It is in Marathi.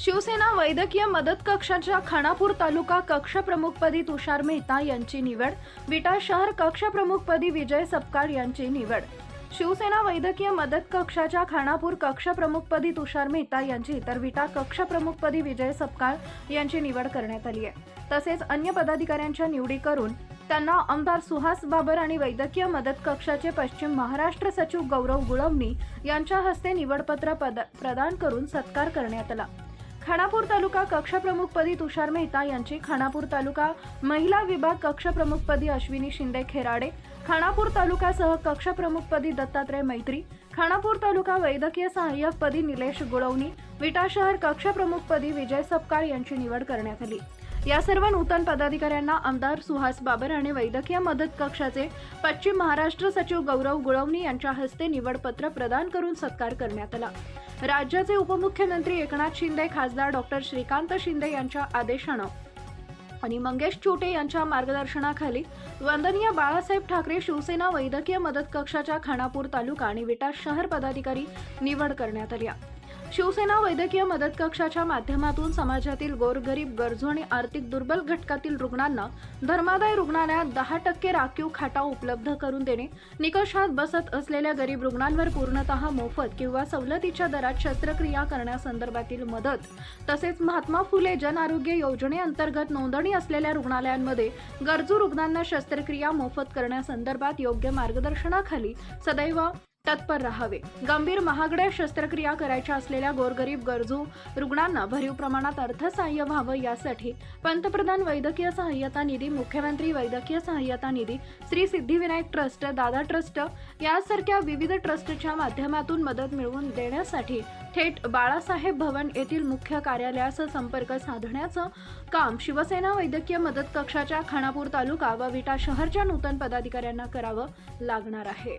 शिवसेना वैद्यकीय मदत कक्षाच्या खानापूर तालुका कक्ष प्रमुखपदी तुषार मेहता यांची निवड विटा शहर कक्ष प्रमुखपदी विजय सपकाळ यांची निवड. शिवसेना वैद्यकीय मदत कक्षाच्या खानापूर कक्ष प्रमुखपदी तुषार मेहता यांची तर विटा कक्ष प्रमुखपदी विजय सपकाळ यांची निवड करण्यात आली आहे. तसेच अन्य पदाधिकाऱ्यांच्या निवडी करून त्यांना आमदार सुहास बाबर आणि वैद्यकीय मदत कक्षाचे पश्चिम महाराष्ट्र सचिव गौरव गुळवणी यांच्या हस्ते निवडपत्र पद प्रदान करून सत्कार करण्यात आला. खानापूर तालुका कक्षप्रमुखपदी तुषार मेहता यांची खानापूर तालुका महिला विभाग कक्षप्रमुखपदी अश्विनी शिंदे खेराडे खानापूर तालुकासह कक्षप्रमुखपदी दत्तात्रय मैत्री खानापूर तालुका वैद्यकीय सहाय्यकपदी निलेश गुळवणी विटा शहर कक्षप्रमुखपदी विजय सपकाळ यांची निवड करण्यात आली. या सर्व नूतन पदाधिकाऱ्यांना आमदार सुहास बाबर आणि वैद्यकीय मदत कक्षाचे पश्चिम महाराष्ट्र सचिव गौरव गुळवणी यांच्या हस्ते निवडपत्र प्रदान करून सत्कार करण्यात आला राज्याचे उपमुख्यमंत्री एकनाथ शिंदे खासदार डॉक्टर श्रीकांत शिंदे यांच्या आदेशानं आणि मंगेश चोटे यांच्या मार्गदर्शनाखाली वंदनीय बाळासाहेब ठाकरे शिवसेना वैद्यकीय मदत कक्षाच्या खानापूर तालुका आणि विटा शहर पदाधिकारी निवड करण्यात आली आहे. शिवसेना वैद्यकीय मदत कक्षाच्या माध्यमातून समाजातील गोरगरीब गरजू आणि आर्थिक दुर्बल घटकातील रुग्णांना धर्मादाय रुग्णालयात दहा टक्के राखीव खाटा उपलब्ध करून देणे निकषात बसत असलेल्या गरीब रुग्णांवर पूर्णतः मोफत किंवा सवलतीच्या दरात शस्त्रक्रिया करण्यासंदर्भातील मदत तसेच महात्मा फुले जन आरोग्य योजनेअंतर्गत नोंदणी असलेल्या रुग्णालयांमध्ये गरजू रुग्णांना शस्त्रक्रिया मोफत करण्यासंदर्भात योग्य मार्गदर्शनाखाली सदैव तत्पर राहावे. गंभीर महागड्या शस्त्रक्रिया करायच्या असलेल्या गोरगरीब गरजू रुग्णांना भरीव प्रमाणात अर्थसहाय्य व्हावं यासाठी पंतप्रधान वैद्यकीय सहाय्यता निधी मुख्यमंत्री वैद्यकीय सहाय्यता निधी श्री सिद्धिविनायक ट्रस्ट दादा ट्रस्ट यासारख्या विविध ट्रस्टच्या माध्यमातून मदत मिळवून देण्यासाठी थेट बाळासाहेब भवन येथील मुख्य कार्यालयास संपर्क साधण्याचं काम शिवसेना वैद्यकीय मदत कक्षाच्या खानापूर तालुका व विटा शहरच्या नूतन पदाधिकाऱ्यांना करावं लागणार आहे.